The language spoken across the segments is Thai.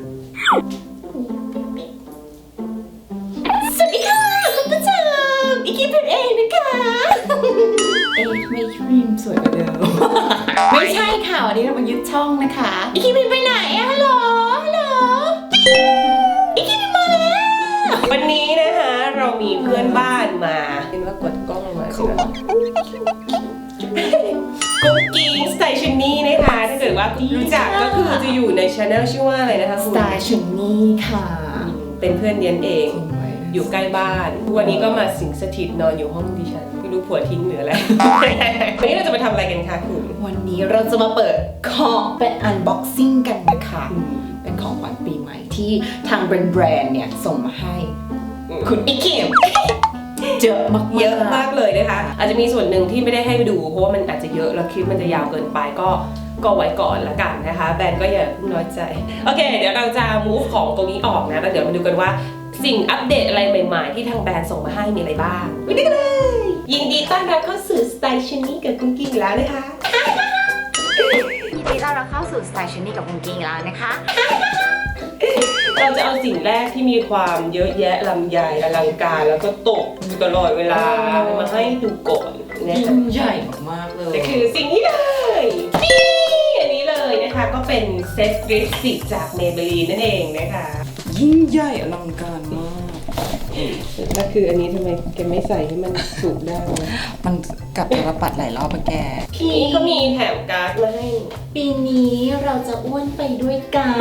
สวัสดีค่ะคุณผู้ชมอีกกี้เป็นเองนะคะเอ๊ะไม่ครีมสวยกว่าเดิมไม่ใช่ค่ะวันนี้เรามายึดช่องนะคะอีกกี้เป็นไปไหนอะฮัลโหลฮัลโหลอีกกี้เป็นมาแล้ววันนี้นะคะเรามีเพื่อนบ้านมาเห็นว่ากดกล้องมาใช่ไหมกุ๊กกิ๊งสไตล์ชนี่นะคะถ้าเกิด ว่ารู้จักก็คือจะอยู่ในช anel ชื่อว่าอะไรนะคะสคุณไตล์ชุนนี่ค่ะเป็นเพื่อนเดียนเอง อยู่ใกล้บ้านวันนี้ก็มาสิงสถิตนอนอยู่ห้องดิฉันไม่รู้ผัวทิ้งหรืออะไร วันนี้เราจะมาทำอะไรกันคะคุณ วันนี้เราจะมาเปิดของเป็นอันบ็อกซิ่งกันนะคะเป็นของขวัญปีใหม่ที่ทางแบรนด์ๆเนี่ยส่งมาให้ คุณอีคิมเยอะมากๆ เยอะมากเลยนะคะ อาจจะมีส่วนหนึ่งที่ไม่ได้ให้ไปดู เพราะว่ามันอาจจะเยอะแล้วคลิปมันจะยาวเกินไปก็ ก็ไว้ก่อนละกันนะคะ แบรนด์ก็อย่าเพิ่งน้อยใจ โอเค เดี๋ยวเราจะ move ของตรงนี้ออกนะแล้วเดี๋ยวมาดูกันว่าสิ่งอัปเดตอะไรใหม่ๆ ที่ทางแบรนด์ส่งมาให้มีอะไรบ้างไปดูกันเลย ยินดีต้อนรับเข้าสู่สไตล์ชนี่กับคุณกิ๊งแล้วนะคะยินดีต้อนรับเข้าสู่สไตล์ชุนนี่กับคุณกิ้งแล้วนะคะ เราจะเอาสิ่งแรกที่มีความเยอะแยะลำใหญ่อลังการแล้วก็ตกอยู่ตลอดเวลามาให้ดูก่อนนะยิ่คะงใหญ่มากๆเลยก็คือสิ่งนี้เลยนี่อันนี้ เลยนะคะก็เป็นเซตกริปสิจากเมเบลีนนั่นเองนะคะ ยิ่งใหญ่อลังการมากก็คืออันนี้ทำไมแกไม่ใส่ให้มันสุกได้วะมันกลับตลปัดหลายรอบมาแกพี่ก็มีแถมการ์ดมาให้ ปีนี้เราจะอ้วนไปด้วยกัน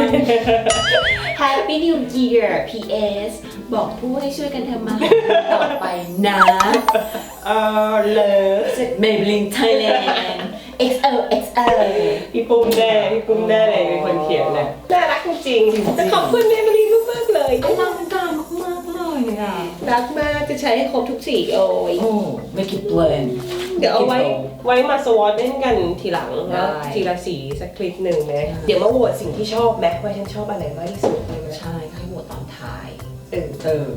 Happy New Year PS บอกผู้ให้ช่วยกันทำมาหากินต่อไปนะ เออเลย Maybelline Thailand XOXO พี่ปุ้มแน่พี่ปุ้มแน่เลยเป็นคนเขียนนะน่ารักจริงๆแต่ขอบคุณเมเบลีนมากๆเลย อลังการมากๆเลยอะรักมากจะใช้ให้ครบทุกสีโอ้ยโอ้ make it blend เดี๋ยวเอาไว้ไว้มาสวอตเล่นกันทีหลังได้นะทีละสีสักคลิปหนึ่งนะเดี๋ยวมาโหวตสิ่งที่ชอบแม็กว่าฉันชอบอะไรมากที่สุดเลยนะใช่ให้โหวตตอนท้าย เออเออ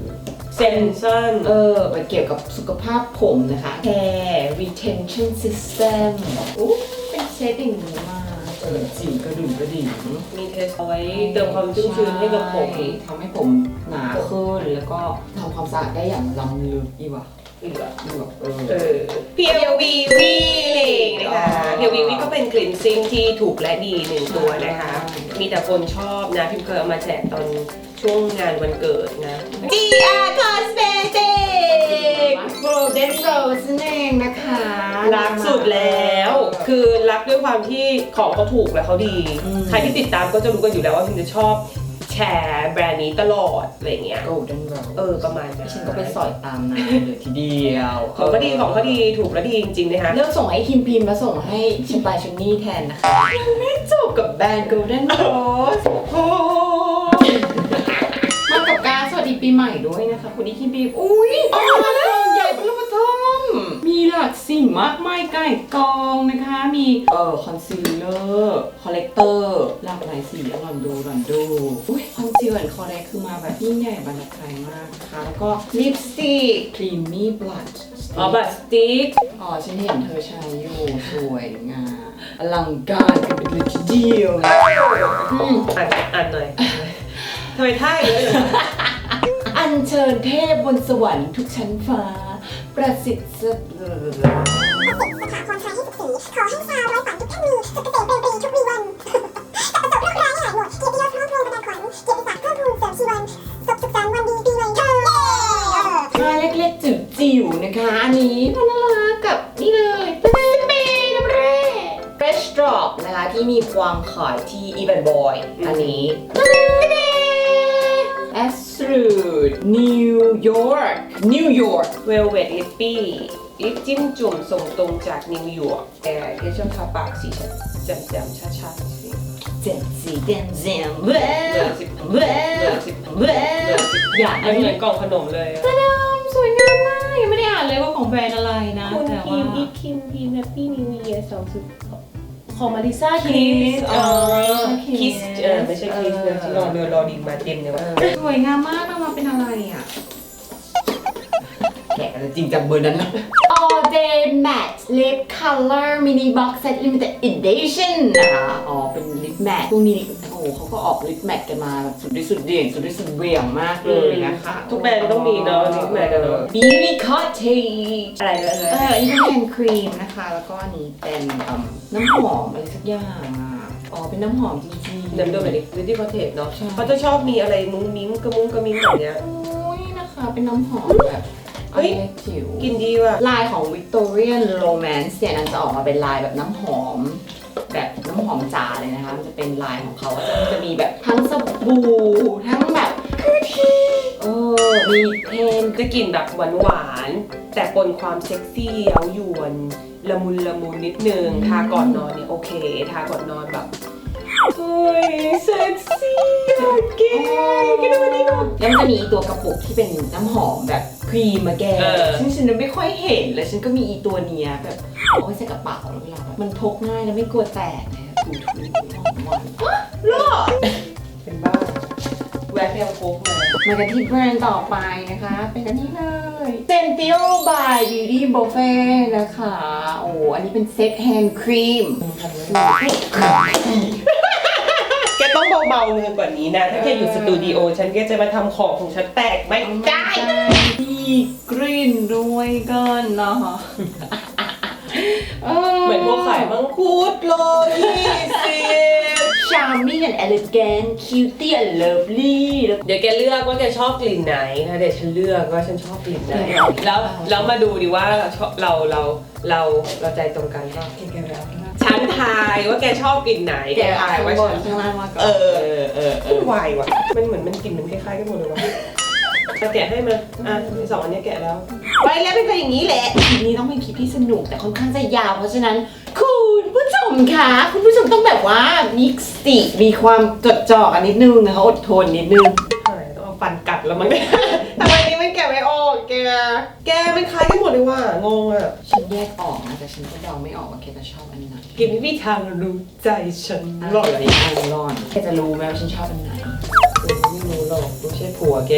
เซนซันเออมันเกี่ยวกับสุขภาพผมนะคะ Hair Retention System อู้เป็นเซตอย่างนี้มาเออจริงกระดุมกระดิ่งมีเทสเอาไว้เติมความชุ่มชื้นให้กับผมใช่ทำให้ผมหนาขึ้นแล้วก็ทำความสะอาดได้อย่างล้ำลึกอีกว่ะอีกอะดูแบบเออเออเพียววีวีเองนะคะเพียววีวีก็เป็นคลีนซิ่งที่ถูกและดีหนึ่งตัวนะคะ มีแต่คนชอบนะ พิมเคยเอามาแจกตอนช่วงงานวันเกิดนะ DR Cosmetic Golden Rose นั่นเองนะคะรักสุดแล้ว คือรักด้วยความที่ของเขาถูกและเขาดีอืมใครที่ติดตามก็จะรู้กันอยู่แล้วว่าพิมจะชอบ แชร์แบรนด์นี้ตลอดอะไรเงี้ย Golden Rose เออประมาณนั้นฉันก็ไปสอยตามนางเลยทีเดียวของเขาดีของเขาดีถูกและดีจริงๆนะคะเลือกส่งให้คิมพิมพ์แล้วส่งให้ชิปายชุนนี่แทนนะคะยังไม่จบกับแบรนด์ Golden Rose โอ้มากับการสวัสดีปีใหม่ด้วยนะคะคุณอีคิมพิมพ์อุ้ยออกมาแล้วใหญ่เป็นรูปธรรมมี หลากสีมากมายไก่กองนะคะ มีเอ่อคอนซีลเลอร์คอลเลกเตอร์หลากหลายสีลองดูลองดูอุ้ยคอนซีลเลอร์คอลเลกคือมาแบบยิ่งใหญ่บรรทัดใจมากนะคะแล้วก็ลิปสติกครีมมี่บลัชอ๋อบัตสติ๊กอ๋อฉันเห็นเธอใช้อยู่สวยงามอลังการกันเป็นเลยทีเดียวอืมอ่านอ่านหน่อยทำไมท่าอย่างนี้เลยอัญเชิญเทพบนสวรรค์ทุกชั้นฟ้า ประสิทธิ์สะสถาพรชัย24ขอให้ชาวร้อยฝันทุกท่านมีสุขเกษมเป็นปรีทุกวีวันกับประสบโรคร้ายหายหมดเกียรติยศพร้อมพลประดาขวัญเกียรติศักดิ์เพิ่มพูนเสริมชีวันสุขสุขสันต์วันดีปีใหม่เย้เออมาเล็กๆจิ๋วๆนะคะ อันนี้พนน่ารักกับนี่เลยเป็นสเปรย์น้ำแร่ Fresh Drop นะคะที่มีความขายที่ Even Boy อันนี้ d New York New York เวลเวดลิปปี้ลิปจิ้มจุ่มส่งตรงจากนิวยอร์กแต่ที่ชอบทาปากสีแจ่มๆช้าๆสิเจ็ดสีเต็มเต็มเว้ยเว้ยเว้ยอยากไม่ให้เหมือนกล่องขนมเลยอะสวยงามมากยังไม่ได้อ่านเลยว่าของแบรนด์อะไรนะ คุณแต่พิว่ามอีคิมพิมแฮปปี้นิวเยียร์สองสุด ของมาริซาคิคิสสอ๋อ Kiss คิสเออไม่ใช่คิสนะที่รอเรือรอดินมาเต็มเลยว่ะสวยงามมากเอามาเป็นอะไรอะแกะจริงจังเบอร์นั้นนะ All Day Matte Lip Color Mini Box Set Limited Edition นะคะ อ๋อ เป็นลิปแมทพวกนี้โอ้ หเขาก็ออกลิปแมทกันมาแบบสุดฤทธิ์สุดเด่นสุดฤทธิ์สุดเหวี่ยงมากเลยนะคะ ทุกแบรนด์ต้องมีเนาะลิปแมทกันเนาะบิวตี้คอเทจอะไรนะเอออันนี้เป็นแฮนด์ครีมนะคะ แล้วก็อันนี้เป็นอืมน้ำหอมอะไรสักอย่างอะอ๋อเป็นน้ำหอมจริงๆเดิมด้วยแบบนี้วิธีคอนเทนต์เนาะใช่เขาจะชอบมีอะไรมุ้งมิ้งกระมุ้งกระมิ้งแบบเนี้ยโอ้ยนะคะเป็นน้ำหอมแบบเฮ้ยอาไว้ผิวกินดีว่ะลายของ Victorian Romance เนี่ยนันจะออกมาเป็นลายแบบน้ำหอม แบบน้ำหอมจ๋าเลยนะคะ มันจะเป็นลายของเขามันจะมีแบบทั้งสบู่ทั้งแบบเออมีเพนจะกลิ่นแบบหวานหวานๆแต่ปนความเซ็กซี่เย้ายวนละมุนละมุนนิดนึงทาก่อนนอนเนี่ยโอเค ทาก่อนนอนแบบ เฮ้ยเซ็กซี่อะเก๋กินอะไรดีก่อนแล้วมันจะมีอีตัวกระปุกที่เป็นน้ำหอมแบบครีมมาแกเออ ซึ่งฉันไม่ค่อยเห็นเลยฉันก็มีอีตัวเนี้ยแบบเอาไว้ใส่กระเป๋าแล้วเวลาแบบมันพกง่ายแล้วไม่กลัวแตกนะถูถูหอมหวานเป็นบ้าแวะไปเอาโค้กมามากันที่แบรนด์ต่อไปนะคะเป็นอันนี้เลย Sentio by Beauty Buffet นะคะ โอ้อันนี้เป็นเซตแฮนด์ครีมแกต้อง เบาๆมือกว่านี้นะ ถ้าแกอยู่สตูดิโอฉันก็จะมาทำของของฉันแตกไม่ได้มีกลิ่นด้วยกันเนาะเหมือนพวกขายมังคุดเลยสิ Charming and elegant cutie and lovely แล้วเดี๋ยวแกเลือกว่าแกชอบกลิ่นไหนนะเดี๋ยวฉันเลือกว่าฉันชอบกลิ่นไหนแล้วแล้วมาดูดิว่าเราชอบเราเราเราเราใจตรงกันป่ะ แกแกแบบ ฉันทายว่าแกชอบกลิ่นไหนแกทายว่าฉันข้างล่างมาก่อนเออเออเออเอวุ่อนวายว่ะ มันเหมือนมันกลิ่นมันคล้ายๆกันหมดเลยวะมาแกะให้มาอะสองอันเนี้ยแกะแล้ว ไปแล้วเป็นไปอย่างนี้แหละคลิปนี้ต้องเป็นคลิปที่สนุกแต่ค่อนข้างจะยาว เพราะฉะนั้น คุณผู้ชมคะคุณผู้ชมต้องแบบว่ามีสติมีความจดจ่อกันนิดนึงนะคะอดทนนิดนึงหายต้องเอาฟันกัดแล้วมั้งเนี่ยทำไมนี่มันแกะไม่ออกแก แกมันคล้ายกันหมดเลยว่ะงงอะฉันแยกออกนะแต่ฉันก็เดาไม่ออกว่าเคจะชอบอันไหน กินไม่มีทางรู้ใจฉันหรอกเลยอันร้อนแกจะรู้ไหมว่าฉันชอบอันไหนเออไม่รู้หรอกไม่ใช่ผัวแก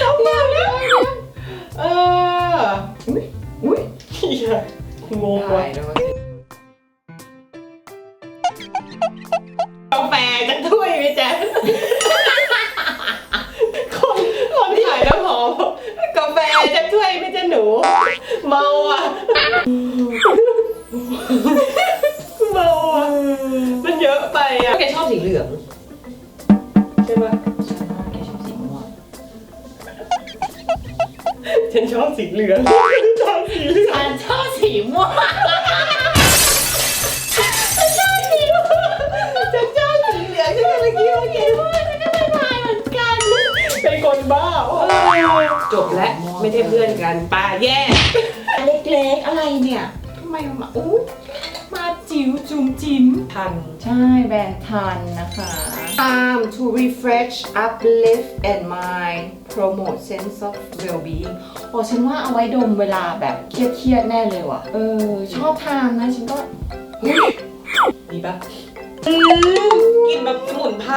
ทำมาแล้วเอออุ้ยอุ้ยเฮียงงได้ว่ะแล้วกาแฟจะถ้วยไหมจ๊ะคนคนขายน้ำหอมบอกกาแฟจะถ้วยไหมจ๊ะหนู เมาอะเมาอะมันเยอะไปอะแกชอบสีเหลือง ใช่ปะฉันว่าแกชอบสีม่วงฉันชอบสีเหลือง กันป้าแย่เล็กๆอะไรเนี่ยทำไมมันมาอู้มาจิ๋วจุ๋มจิ๋มทัน ใช่แบรนด์ทันนะคะ Time to refresh uplift and mind promote sense of well-being โอ้ฉันว่าเอาไว้ดมเวลาแบบเครียดๆแน่เลยว่ะ เออ ชอบทานนะ ฉันก็ดีปะ กลิ่นแบบสมุนไพร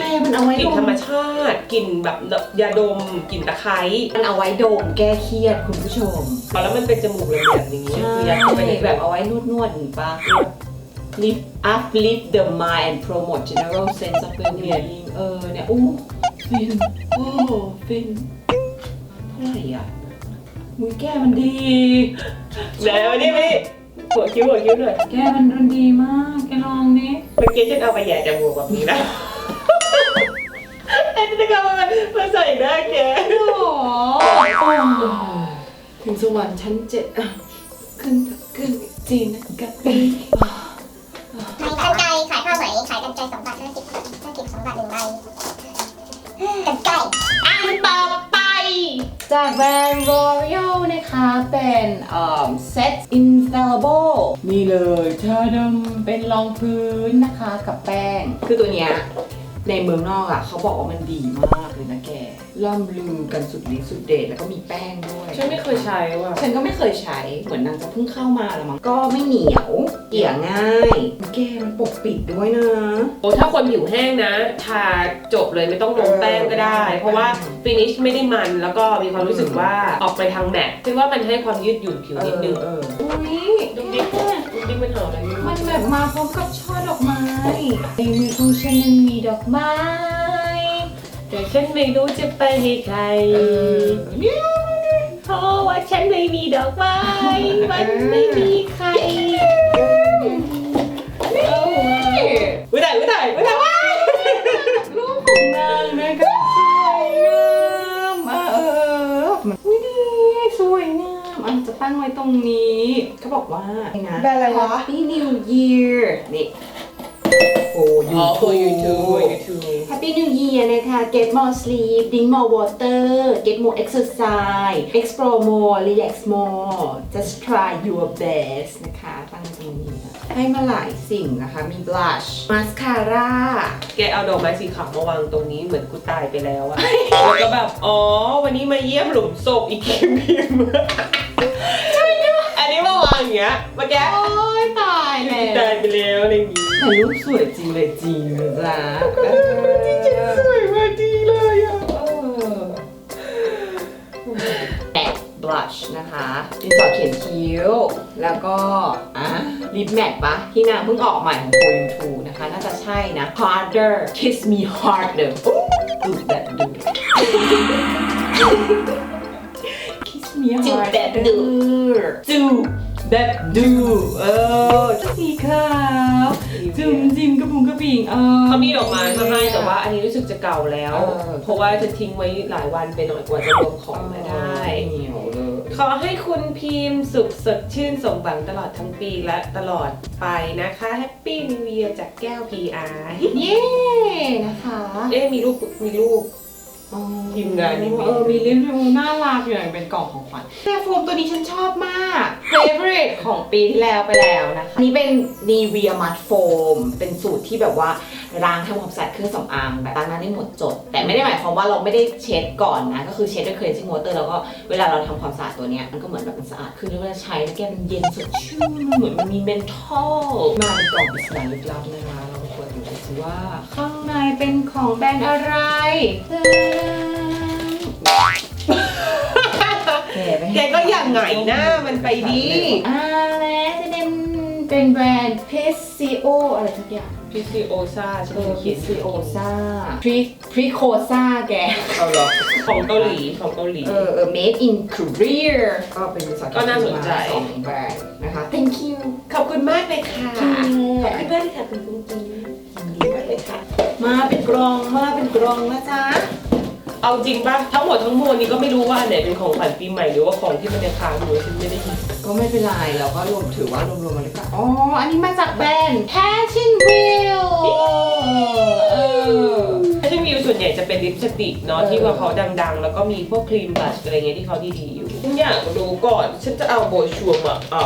แม่มันเอาไว้กลิ่ดนมธรรมชาติกลิ่นแบบยาดมกลิ่นตะไคร้มันเอาไว้ดมแก้เครียดคุณผู้ชมแล้วมันเป็นจมูกแหลมๆอย่างนี้ใช่คือยัดเข้าไปในแบแบบบเอาไว้นวดๆหรือปะ lift uplift the mind and promote general sense of well-being เออเนี่ยอู้ฟินโอ้ฟินเท่าไหร่อะมุ้ยแก้มันดี แล้วนี่ไม่ หัวคิ้วหัวคิ้วหน่อยแก้มันมันดีมาก แกลองดิเมื่อกี้ฉันเอาไปแย่จมูกแบบนี้นะไอ้ที่จะเอามามาใส่หน้าแกโอ้ถึงสวรรค์ชั้นเจ็ดอะขึ้นขึ้นจีนกับปีในกันไกรขายผ้าไหมขายกันไกรสองบาทห้าสิบห้าสิบสองบาทหนึ่งใบ จากแบรนด์ Royal นะคะเป็นเอ่อ Set Infallible นี่เลยชาดำเป็นรองพื้นนะคะกับแป้ง คือตัวเนี้ยในเมืองนอกอะเขาบอกว่ามันดีมากเลยนะแก ล่ำลือกันสุดฤทธิ์สุดเดชแล้วก็มีแป้งด้วย ฉันไม่เคยใช้ว่ะ ฉันก็ไม่เคยใช้ เหมือนนางจะเพิ่งเข้ามาแล้วมั้ง ก็ไม่เหนียว เกลี่ยง่ายแกมันปกปิดด้วยนะ โอ้ถ้าคนผิวแห้งนะ ทาจบเลยไม่ต้องลงแป้งก็ได้เออเพราะว่าฟินิชไม่ได้มัน แล้วก็มีความรู้สึกว่าออกไปทางแมตต์คิดว่ามันให้ความยืดหยุ่นผิวนิดนึงเออเอออุ้ยดุ๊กดิ๊กจริงๆมันหอมอะไรไม่รู้มันแบบมาพร้อมกับช่อดอกไม้ในมือของฉันนั้นมีดอกไม้ แต่ฉันไม่รู้จะไปให้ใครเออเนี่ยเพราะว่าฉันไม่มีดอกไม้มันไม่มีใครนี่อุ้ยแต่อุ้ยแต่อุ้ยแต่ว่าลูกของนางนะคะสวยงามอะเออมันอุ้ยดีสวยงามอันจะตั้งไว้ตรงนี้เขาบอกว่านะแบรนด์อะไรวะ Happy New Year นี่โอ้ยูอ๋อทูยูทูบยูทู Happy New Year นะคะ Get more sleep drink more water get more exercise explore more relax more just try your best นะคะตั้งตรงนี้นะให้มาหลายสิ่งนะคะ มี blush mascara แกเอาดอกไม้สีขาวมาวางตรงนี้เหมือนกูตายไปแล้วอะ แล้วก็แบบ อ๋อ วันนี้มาเยี่ยมหลุมศพอีกคิมพิมใช่อันนี้มาวางอย่างเงี้ยเมื่อกี้โอ้ยตายแล้ตายวไปแล้วอะไรอย่างงี้แต่รูปสวยจริงเลยจริงนะจ๊ะ ดินสอเขียนคิ้ว แล้วก็อะลิปแมทปะที่นางเพิ่งออกใหม่ของโคยูทูนะคะ น่าจะใช่นะ harder kiss me harder ดูแบบดู kiss me จูบ harder แบบดูจูบแบบดูเออสีขาวจุ่มจิ้มกระปุงกระปิงเออเขามีดอกไม้มาให้แต่ว่าอันนี้รู้สึกจะเก่าแล้ว เออ เพราะว่าจะทิ้งไว้หลายวันไปหน่อยกว่าจะรวมของมาได้เหนียวเลย ขอให้คุณพิมพ์สุขสดชื่นสมหวังตลอดทั้งปีและตลอดไปนะคะแฮปปี้นิว e ย r จากแก้ว PR เย้นะคะ เอ๊ะมีรูปมีรูปอ๋อ ทีมงานนี่มี เออมีรีวิวน่ารักอยู่อย่างเป็นกล่องของขวัญแต่โฟมตัวนี้ฉันชอบมาก favorite ของปีที่แล้วไปแล้วนะคะอันนี้เป็น Nivea Mud Foam เป็นสูตรที่แบบว่าล้างทำความสะอาดเครื่องสำอางแบบล้างหน้าได้หมดจด แต่ไม่ได้หมายความว่าเราไม่ได้เช็ดก่อนนะ ก็คือเช็ดด้วย cleansing water แล้วก็เวลาเราทำความสะอาดตัวเนี้ยมันก็เหมือนแบบมันสะอาดขึ้นแล้วเวลาใช้แล้วแกมันเย็นสดชื่นมันเหมือนมันมีเมนทอลมาเป็นกล่องปริศนาลึกลับนะคะ ว่าข้างในเป็นของแบรนด์อะไรแกไปให้แกก็อย่างไงหน้ามันไปดีอ่าแล้วจะเป็นเป็นแบรนด์ PCO อะไรสักอย่างพิซิโอซาฉันเออเขียน PCO ซ่า Pre Preco ซ่าแก เอาหรอ ของเกาหลี ของเกาหลี เออเออ made in Korea ก็เป็นบริษัทก็น่าสนใจสองแบรนด์นะคะ thank you ขอบคุณมากเลยค่ะค่ะขอบคุณมากเลยค่ะคุณกุ้งกิ้ง เป็นกรองมาเป็นกรองนะจ๊ะ เอาจริงป่ะทั้งหมดทั้งมวลนี้ก็ไม่รู้ว่าอันไหนเป็นของขวัญปีใหม่หรือว่าของที่มันจะค้างอยู่ฉันไม่ได้ยินก็ไม่เป็นไรเราก็รวมถือว่ารวมๆมาเลยค่ะอ๋อ อันนี้มาจากแบรนด์ Passion Wheel เออถ้าฉันวิว ส่วนใหญ่จะเป็นลิปสติกเนาะเออที่ว่าเขาดังๆ แล้วก็มีพวกครีมบลัชอะไรเงี้ยที่เขาดีๆอยู่ฉันอยากรู้ก่อนฉันจะเอาโบชัวร์มาอ่า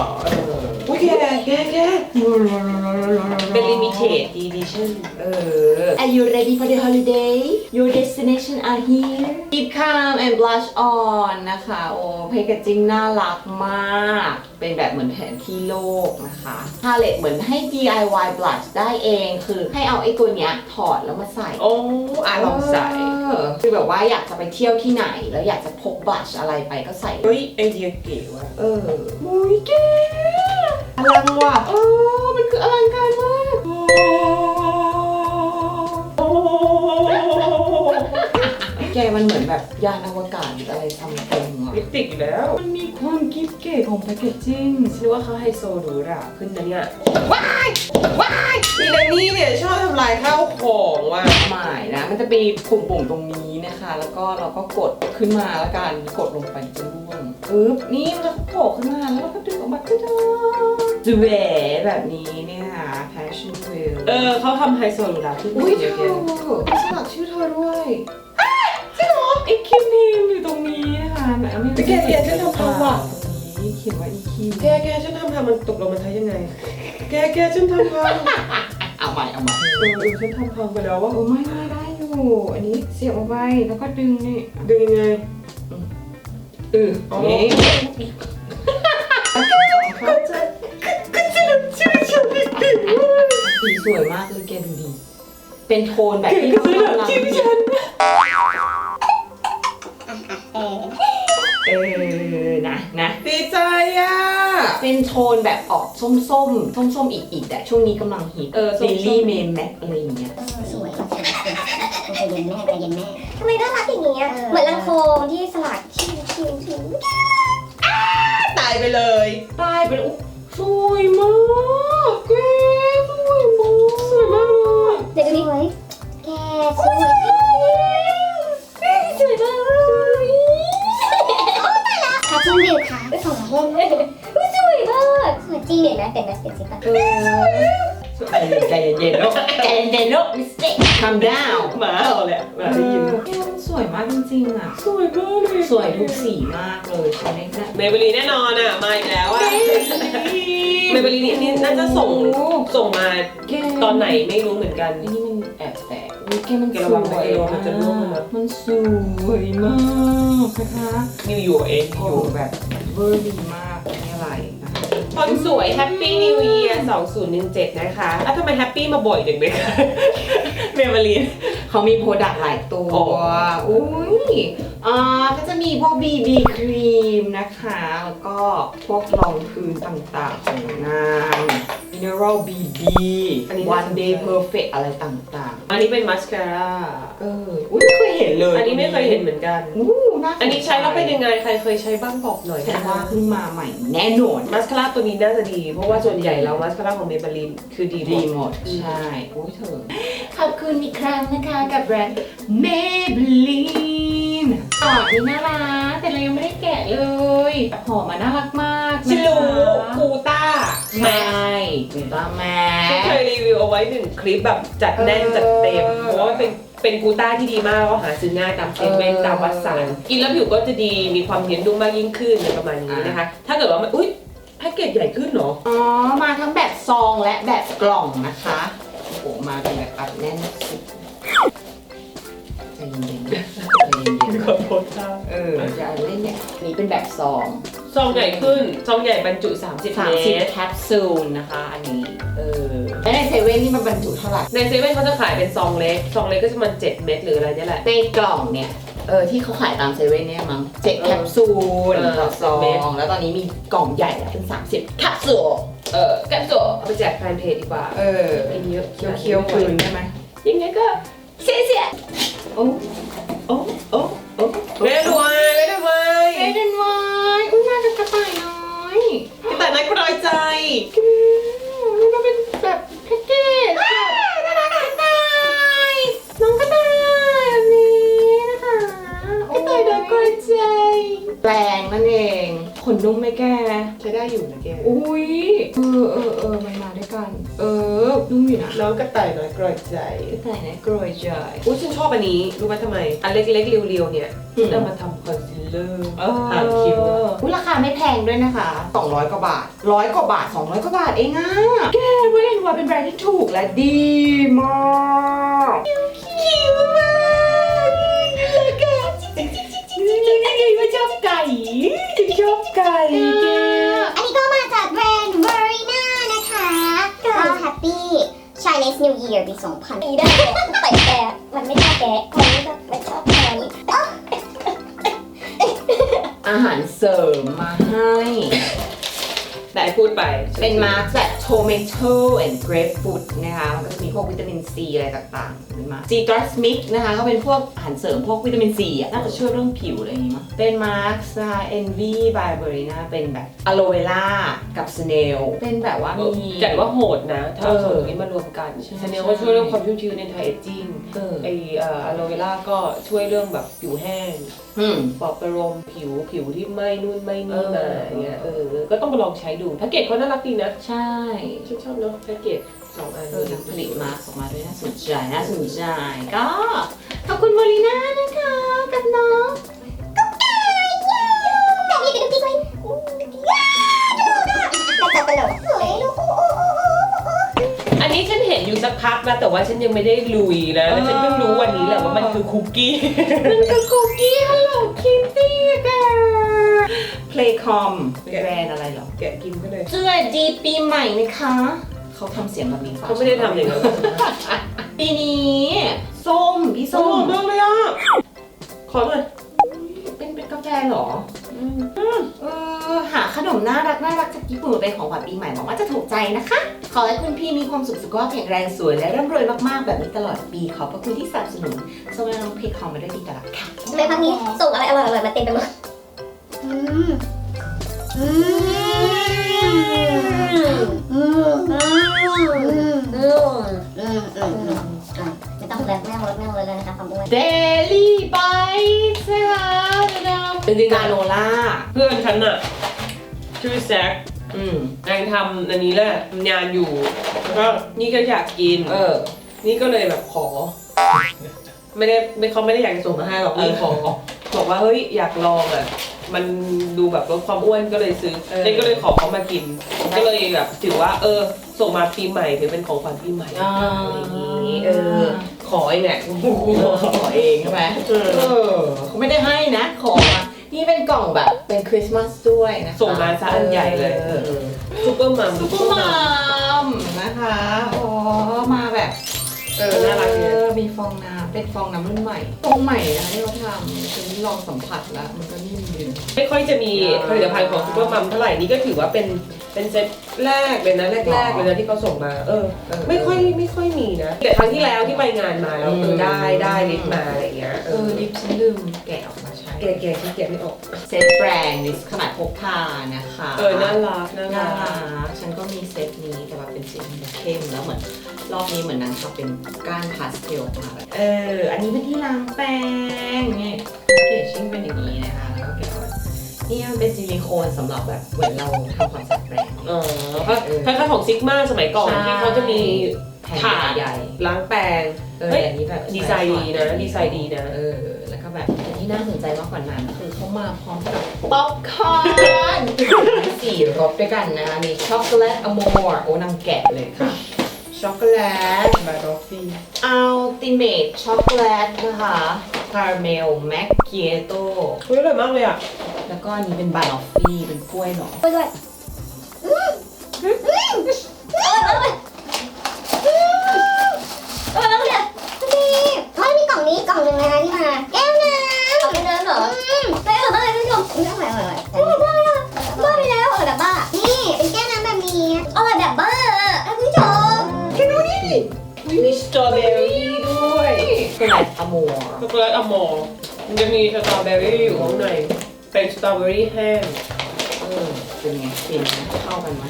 อุ้ยแกแกแกเป็น limited edition เออ Are you ready for the holiday Your destination are here Keep calm and blush on นะคะ โอ้แพคเกจจิ้งน่ารักมาก เป็นแบบเหมือนแผนที่โลกนะคะพาเลตเหมือนให้ DIY blush ได้เองคือให้เอาไอ้ตัวเนี้ยถอดแล้วมาใส่ โอ้อะลองใส่เออคือแบบว่าอยากจะไปเที่ยวที่ไหน แล้วอยากจะพกบลัชอะไรไปก็ใส่เฮ้ยไอเดียเก๋ว่ะเออมุยแกอลังว่ะเออมันคืออลังการมากโอ้แกมันเหมือนแบบยานอวกาศหรืออะไรซัมติงอะ ลิปสติกอยู่แล้ว มันมีความกิ๊บเก๋ของแพคเกจจิ้งฉันว่าเขาไฮโซหรูหราขึ้นนะเนี่ย ว้าย ว้ายนี่นันนี่เนี่ยชอบทำลายข้าวของว่ะหมายนะ มันจะมีปุ่มๆตรงนี้นะคะ แล้วก็เราก็กดขึ้นมาแล้วกันกดลงไปจะร่วงปึ๊บนี่มันจะโผล่ขึ้นมาแล้วเราก็ดึงออกมาก็ได้จะแหวแบบนี้เนี่ยนะ passion wheel เออเขาทำไฮโซหรูหราขึ้นอุ้ยเธเยอะอแยะสลักชื่อเธอด้วยานะคะไหนไม่แกแกฉันทำพังว่ะ นี้เขียนว่าอีคิมแกแกฉันทำทำมันตกลงมันใช้ยังไง แกแกฉันทำพังเอาใหม่เอาใหม่เออเออฉันทำพังไปแล้วว่าโอ้ไม่ไม่ได้อยู่ อันนี้เสียบเอาไว้แล้วก็ดึงนี่ดึงยังไงเอออ๋อนี่สีสวยมากเลยแกดูดี เป็นโทนแบบที่เขากำลังเนะนะดีใจอะ เป็นโทนแบบออกส้มส้มส้มส้มๆอีกอีกแต่ช่วงนี้กำลังฮิตเออส้มๆ ลิลลี่เมนแม็กอะไรอย่างเงี้ย สวยใจเย็นแม่ใจเย็นแม่ ทำไมน่ารักอย่างนี้อะเหมือนลังโคมที่สลัดชิวชิวชิวตายไปเลย ตายเป็นอุ๊ยสวยมากแกสวยมากสวยมากเดี๋ยวดูดิแกสวย ค่ะช่างวิค่ะไปส่งเล่นอุ๊ยสวยมากสวยจริงเห็นไหมเป็นไหมเป็นสิปะเออใจเย็นๆลูกใจเย็นๆลูก mistake calm down หมาเอาแหละหมาได้ยินสวยมากจริงๆอะ สวยมากเลยสวยทุกสีมากเลยชาเล็กนะเมเบลีแน่นอนอะมาอีกแล้วอะเมเบลีนนี่น่าจะส่งส่งมาแกตอนไหนไม่รู้เหมือนกัน อันนี้มัน แอบแตกอุ๊ยแกมันแกสระวังวนะยแกระวังมันจะร่วงนะมันสวยมากนะคะนิวยอร์กเองโอ้แบบเวอร์ดีมากไม่อะไรนะคะคนสวยแฮปปี้นิว e ี r 2017 นะคะอะทำไมแฮปปี้มาบ่อยจังเลยคะเมเบลีนเขามีโปรดักต์หลายตัวอ๋ออุ้ยอ่าก็จะมีพวก BB ครีมนะคะ แล้วก็พวกรองพื้นต่างๆของนาง Mineral BB One Day Perfect อะไรต่างอันนี้เป็นมัสคาร่าๆเอออุ้ยไม่เคยเห็นเลยอันนี้ไม่เคยเห็นเหมือนกัน อู้น่าสใจอันนี้ใช้แล้วเป็นยังไง ใครเคยใช้บ้างบอกหน่อยฉันนะว่าคะเพิ่งมาใหม่แน่นอน มัสคาร่าตัวนี้น่าจะดี เพราะว่าส่วนใหญ่แล้วมัสคาร่าของเมเบลีนคือดีดีหหมมดดใช่โอ้ยเธอ ขอบคุณอีกครั้งนะคะกับแบรนด์ Maybelline ต่อนี่น่ารักแต่เรายังไม่ได้แกะเลยหอมมาน่ารักมากฉันรู้นะคะกูต้าใช่กูต้าแม่ที่เคยรีวิวเอาไว้หนึ่งคลิปแบบจัดแน่นจัดเต็มเออเพราะว่าเป็นเป็นกูต้าที่ดีมากแล้วก็หาซื้อง่ายตามเซเว่นเออตามวัดสารกินแล้วผิวก็จะดีมีความเนียนนุ่มมากยิ่งขึ้นอะไรประมาณนี้นะคะ ถ้าเกิดว่ามันอุ้ยแพ็กเกจใหญ่ขึ้นเนาะอ๋อ มาทั้งแบบซองและแบบกล่องนะคะ โอ้โห มาเป็นแบบอัดแน่นสุดใจเย็นๆใจ เย็นขอโทษค่ะๆเออจะเล่นเนี่ยนี่เป็นแบบซองซองใหญ่ขึ้นซองใหญ่บรรจุ 30เม30ตรแคปซูลนะคะ อันนี้เออแล้วในเซเว่นนี่มันบรรจุเท่าไหร่ในเซเว่นเขาจะขายเป็นซองเล็กซองเล็กก็จะมัน7เม็ดหรืออะไรเนี่ยแหละในกล่องเนี่ยเออที่เขาขายตามเซเว่นเนี่ยมั้งเจ็ดแคปซูลเออต่อซอเม็ดงแล้วตอนนี้มีกล่องใหญ่แล้วเป็น 30แคปซูลเออแกันโจเอาไปแจกแฟนเพจดีกว่า เออกินเยอะเคี้ยวเคี้ยวๆคืนใช่ไหมยังไงก็เสียเสียโอ้ โอ้โอ้โอ้ไม่ได้ด้วยไม่ได้ด้วยเอเดนไวน์อุ้ยมาจากกระต่ายน้อยพี่แต่นักกรอยใจมันมาเป็นแบบแพ็กเกจแบบน่ารักกระต่ายน้องกระต่ายแบบนี้นะคะกระต่ายน้อยกระใจแปลงนั่นเองข นนุ่มไหมแก ใช้ได้อยู่นะแกอุ้ยเออเออเออมันมาด้วยกัน เออนุ่มอยู่นะน้องกระต่ายน้อยกรอยใจกระต่ายน้อยกระใจอุ้ยฉันชอบอันนี้รู้ไหมทำไม อันเล็กๆเรียวๆเนี่ยอืมเอามาทำคอนซีลเลอร์เออหางคิ้วอะอุ๊ยราคาไม่แพงด้วยนะคะ 200 กว่าบาทร้อยกว่าบาท 200 กว่าบาทเองอะแกเว้ยว่าเป็นแบรนด์ที่ถูกและดีมากคิวมาก ชอบไก่ชอบไก่แกอันนี้ก็มาจากแบรนด์ Verina นะคะก็แฮปปี้ Chinese New Year ปี2000ปีได้แต่แกมันไม่ชอบแกมันไม่ชอบมันชอบแกอาหารเสริมมาให้ แต่พูดไปเป็นมาร์กแบบ tomato and grapefruit นะคะมันก็จะมีพวกวิตามินซีอะไรต่างๆเป็นมาซีตรัสมิกนะคะก็เป็นพวกอาหารเสริมพวกวิตามินซีอะน่าจะช่วยเรื่องผิวอะไรอย่างงี้มั้งเป็นมาร์กซาเอนวีบายเบอรีนาเป็นแบบอะโลเวล่ากับสเนลเป็นแบบว่ามี จัดว่าโหดนะ ถ้าเอาเออสองนี้มารวมกันใช่ชาแนลก็ช่วยเรื่องความชุ่มชื้นในไทเอจจิ้งเออ ไอเอ่ออะโลเวล่าก็ช่วยเรื่องแบบผิวแห้งอืม ปลอบประโลมผิวผิวที่ไม่นู่นไม่นี่เอมาออย่างเงี้ยเออก็ต้องมาลองใช้ดูแพ็กเกจเขาน่ารักดีนะใช่ฉันชอบเนาะแพ็กเกจสองอันเออทำผลิตมาร์กออกมาด้วยน่าสนใจน่าสนใจก็ขอบคุณบริน่านะคะกับน้องแบบนี้กับน้ำพริกไว้ว้าวดูอะแต่ตลกเฮ้ยลูกอันนี้ฉันเห็นอยู่สักพักแล้วแต่ว่าฉันยังไม่ได้ลุยนะแล้วฉันเพิ่งรู้วันนี้แหละว่ามัน คือคุกกี้ มันคือคุกกี้ฮัลโหลคิตตี้แก Playcom แบรนด์อะไรเหรอ แกะกินก็เลย สวัสดีปีใหม่นะคะ เขาทำเสียงแบบนี้ปะเขาไม่ได้ทำอย่างนั้นปีนี้ ส้ม พี่ส้ส้มมมากเลยอะ ขอหน่อยเป็นเป็น กาแฟเหรออืมเออหาขนมน่ารักน่ารักจากญี่ปุ่นมาเป็นของขวัญปีใหม่หวังว่าจะถูกใจนะคะ ขอให้คุณพี่มีความสุขสุขภาพแข็งแรงสวยและร่ำรวยมากๆ แบบนี้ตลอดปี ขอบพระคุณที่สนับสนุนส้มและน้องเพคคอมมาด้วยดีตลอดค่ะ ทำไมพักนี้ส่งอะไรอร่อยๆมาเต็มไปหมด อืม ไม่ต้องเลยไม่ต้องลดไม่ต้องลดเลยนะคะความอ้วน Daily Bites นะคะดำจริงๆกาโนล่าเพื่อนฉันอะชื่อแซคอืมนางทำอันนี้แหละทำงานอยู่แล้วก็นี่ก็อยากกิน เออ นี่ก็เลยแบบขอ ไม่ได้ไม่เขาไม่ได้อยากจะส่งมาให้หรอกเออมีขอบอกว่าเฮ้ยอยากลองอะ มันดูแบบลดความอ้วนก็เลยซื้อเออเล่นก็เลยขอเขามากิน ก็เลยแบบถือว่า เออ ส่งมาปีใหม่ถือเป็นของขวัญปีใหม่อ่าอะไรอย่างนี้เออ ขอเองแหละขอเองใช่ไหมเออเออเขาไม่ได้ให้นะ ขอมานี่เป็นกล่องแบบเป็นคริสต์มาสด้วยนะคะส่งมาซะอันใหญ่เลยออซุปเปอร์มัม ซุปเปอร์มัมนะคะ อ๋อ มาแบบ เออน่ารักดีเออมีฟองน้ำเป็นฟองน้ำรุ่นใหม่ฟองใหม่นะคะที่เขาทำฉันลองสัมผัสแล้วมันก็นิ่มดีไม่ค่อยจะมีอ่าผลิตภัณฑ์ของซุปเปอร์มัมเท่าไหร่นี่ก็ถือว่าเป็นเป็นเซตแรกเลยนะแรกๆเลยนะที่เขาส่งมาเออเออ ไม่ค่อยไม่ค่อยมีนะแต่ครั้งที่แล้วที่ไปงานมาแล้วเออได้ได้ลิฟต์มาอะไรเงี้ยเออลิปฉันลืมแกะออกมาใช้ แกแกที่แกะไม่ออก เซตแบรนด์ลิปขนาดพกพานะคะเออน่ารักน่าน่ารัรักกฉันก็มีเซตนี้แต่ว่าเป็นสีเข้มแล้วเหมือนรอบนี้เหมือนนางทำเป็นก้านพาสเทลออกมาแบบเออ อันนี้เป็นที่ล้างแป้งนี่เกจชิ่งเป็นอย่างนี้นะคะแล้วก็แกะไว้นี่มันเป็นซิลิโคนสำหรับแบบเหมือนเราทำความสะอาดแปรงอ๋อคล้ายๆของซิกมาสมัยก่อนใช่ ที่เขาจะมีแผ่นถาดใหญ่ล้างแปรงๆเออเฮ้ย อันนี้แบบดีไซน์ดีนะ ดีไซน์ดีนะ เออ แล้วก็แบบแต่ที่ น่าสนใจมากกว่านั้นคือเขามาพร้อมกับป๊อปคอร์นสี่รสด้วยกันนะคะมีช็อกโกแลตอโมร์โอ้นางแกะเลยค่ะ ช็อกโกแลตบาร์ดอฟฟี่อัลติเมทช็อกโกแลตนะคะคาราเมลแมคเกียโตเฮ้ยอร่อยมากเลยอะ แล้วก็อันนี้เป็นบานอฟฟี่เป็นกล้วยหรอไปด้วยอืมอืมอืมอร่อยอร่อย อกโกแลตอโมร์ช็อกโกแลตอะมอร์มันจะมีสตรอเบอรี่อยู่ข้างใน เป็นสตรอเบอรี่แห้งเออเป็นไงกลิ่นนะเข้ากันไหม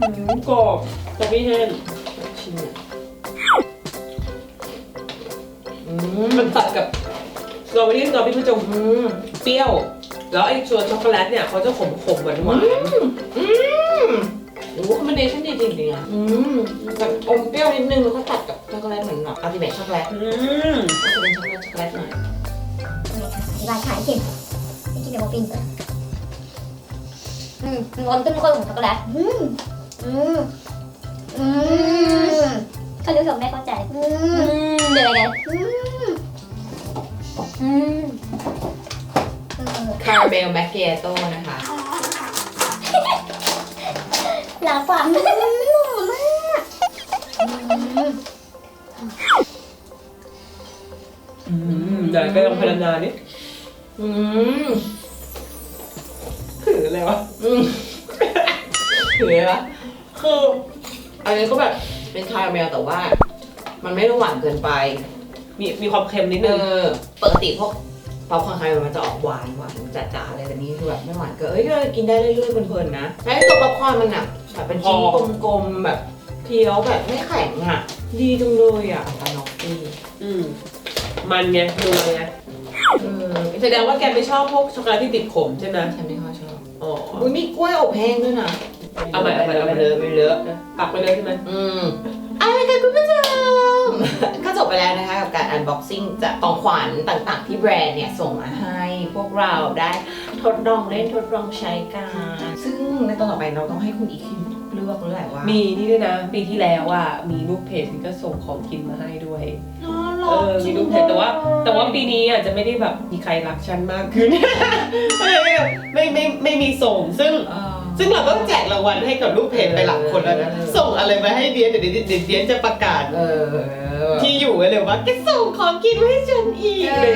หืมกรอบสตรอเบอรี่แห้งชิมอะอืมมันตัดกับสตรอเบอรี่สตรอเบอรี่มันจะอืมเปรี้ยว แล้วไอ้ส่วนช็อกโกแลตเนี่ยเขาจะขมขมๆหวานหวานอืมโอ้คอมบิเนชั่นดีจริงๆอะอืมแบบอมเปรี้ยวนิดนึงแล้วก็ตัดกับช็อกโกแลตเหมือนแบบอัลติเมทช็อกโกแลตอืมก็จะเป็นช็อกโกแลตช็อกโกแลตหน่อยอธิบายขายกินไม่กินเดี๋ยวมาปิ้งอืมรสเข้มข้นของช็อกโกแลตอืมอืมอืมเขารู้สึกไม่เข้าใจอืมเดี๋ยวอะไรกันอืมอืมอืมคาราเมลแมคเกียโต้นะคะ ลาฟังมันหอมมากอืมอืมเดี๋ยวไปลองพลังงานดิอืมถืออะไรวะอืมถือปะคืออันนี้ก็แบบเป็นคาราเมลแต่ว่า มันไม่ได้หวานเกินไป มีมีความเค็มนิดเอนึงอปกติพวก ป๊อปคอร์นคาราเมลมันจะออกหวานหวานจ๋าๆอะไรแต่นี้คือแบบไม่หวานเกินเอ้ยก็กินได้เรื่อยๆเพลินๆนะแล้วไอ้ตัวป๊อปคอร์นมันอะแบบเป็นชิ้นกลมๆแบบเคี้ยวแบบไม่แข็งอะ ดีจังเลยอะปานอกตี้อืมมันไงดูไงเออแสดงว่าแกไม่ชอบพวกช็อกโกแลตที่ติดขมใช่ไหมฉันไม่ค่อยชอบอ๋ออุ้ยมีกล้วยอบแห้งด้วยนะเอาไปเอาไปเอาไปเลอะไม่เลอะปักไปเลยใช่ไหมอืมอะไรกันคุณผู้ชม ก็จบไปแล้วนะคะกับการ unboxing จากของขวัญต่างๆ ที่แบรนด์เนี่ยส่งมาให้พวกเราได้ทดลองเล่นทดลองใช้กัน ซึ่งในตอนต่อไปเราต้องให้คุณอีคิมเลือกแล้วแหละว่ามีนี่ด้วยนะ ปีที่แล้วอะมีลูกเพจที่ก็ส่งของกินมาให้ด้วยอ๋อหรเออมีลูกเพจแต่ว่า แต่ว่าปีนี้อาจจะไม่ได้แบบมีใครรักฉันมากขึ้น ไม่ไม่ไม่ไม่มีส่งซึ่ง เออซึ่งเราต้องแจกรางวัลให้กับลูกเพจไปหลักคนแล้วนะเออส่งอะไรมาให้เดียนเดี๋ยวเดี๋ยวเดี๋ยวเดียนจะประกาศเออที่อยู่ไว้เลยว่าแกส่งของกินมาให้ฉันอีกเออเลย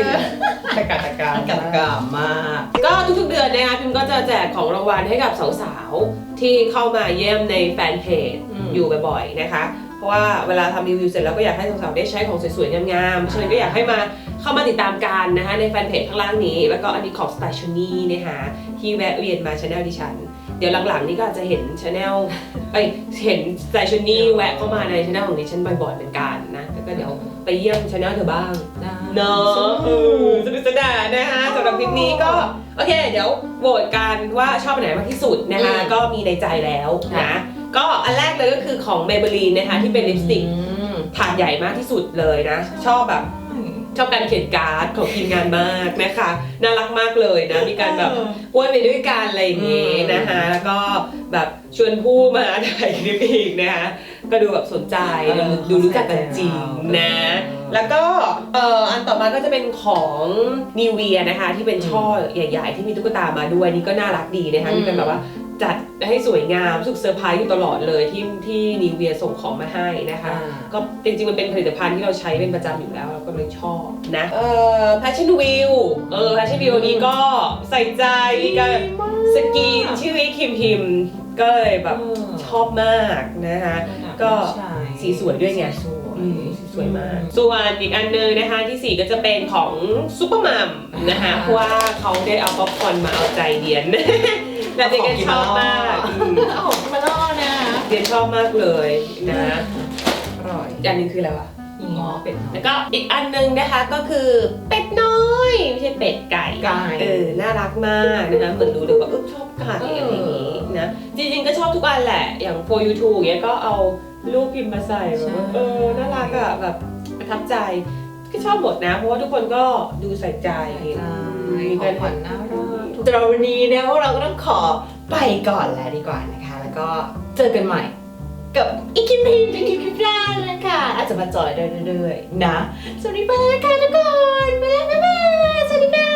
ตะการตะการกัดกามาก ก็ทุกๆเดือนนะคะพิมก็จะแจกของรางวัลให้กับสาวๆที่เข้ามาเยี่ยมในแฟนเพจอืมอยู่บ่อยๆนะคะเพราะว่าเวลาทำรีวิวเสร็จแล้วก็อยากให้สาวๆได้ใช้ของสวยๆงามๆฉะนั้นก็อยากให้มาเข้ามาติดตามกันนะคะในแฟนเพจข้างล่างนี้ แล้วก็อันนี้ของ s t a t i o n y นะคะที่แวะเวียนมาช anel ดิฉันเดี๋ยวหลังๆนี้ก็อาจจะเห็นช anel เอ้ยเห็น s t a t i o n y แวะเข้ามาในช anel ของดิฉันบ่อยๆเหมือนกันนะแล้วก็เดี๋ยวไปเยี่ยมช anel เธอบ้างเนาะเออสนุกสนานนะคะสำหรับคลิปนี้ก็โอเค เดี๋ยวโหวตกันว่าชอบอันไหนมากที่สุดนะคะอืมก็มีในใจแล้วนะก็อันแรกเลยก็คือของ Maybelline นะคะที่เป็นลิปสติกถาดใหญ่มากที่สุดเลยนะ ชอบแบบ ชอบการเขียนการ์ดของทีมงานมากนะคะ น่ารักมากเลยนะ มีการแบบอ้วนไปด้วยกันอะไรอย่างงี้อืมนะคะ แล้วก็แบบชวนผู้มาถ่ายคลิปอีกนะคะ ก็ดูแบบสนใจเออดูรู้จักกันจริงนะ แล้วก็เอ่ออันต่อมาก็จะเป็นของนิวเวียนะคะ ที่เป็นช่อใหญ่ ๆ ที่มีตุ๊กตามาด้วยนี่ก็น่ารักดีนะคะอืมนี่เป็นแบบว่า จัดให้สวยงามรู้สึกเซอร์ไพรส์อยู่ตลอดเลยที่ที่นิวเวียส่งของมาให้นะคะก็จริงๆมันเป็นผลิตภัณฑ์ที่เราใช้เป็นประจำอยู่แล้วเราก็เลยชอบนะ เอ่อ Passion Wheel เออ Passion Wheel นี้ก็ใส่ใจกับสกรีนชื่อไอ้คิมพิมก็เลยแบบชอบมากนะคะ ก็สีสวยด้วยไง สวยอืมสวยมาก ส่วนอีกอันนึงนะคะที่ 4 ก็จะเป็นของซุปเปอร์มัมนะคะเพราะว่าเขาได้เอาป๊อปคอร์นมาเอาใจเดียน และเดียนก็ชอบมากอืมเอาของมาล่อนะ เดียนชอบมากเลยนะ อร่อยอีกอันหนึงคืออะไรวะอีงอเป็ดแล้วก็อีกอันหนึงนะคะก็คือเป็ดน้อยไม่ใช่เป็ดไก่ ไก่ เออ น่ารักมากนะคะ เหมือนรู้เลยว่าเออชอบไก่เออออะไรอย่างงี้นะ จริงๆก็ชอบทุกอันแหละ อย่าง for you t u b e เงี้ยก็เอารูปพิมพ์มาใส่แบบว่าเออ น่ารักอะแบบประทับใจ ก็ชอบหมดนะ เพราะว่าทุกคนก็ดูใส่ใจ ใช่มีขกัอนงขวัญน่ารัก สำหรับวันนี้เนี่ยพวกเราก็ต้องขอไปก่อนแล้วดีกว่านะคะ แล้วก็เจอกันใหม่ กับอีกคลิปนี้เป็นคลิปคลิปหน้านะคะอาจจะมาจอยเรื่อยๆนะสวัสดีไปแล้วค่ะทุกคนบ๊ายบายสวัสดีค่ะ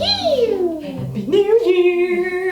กิ้ว Happy New Year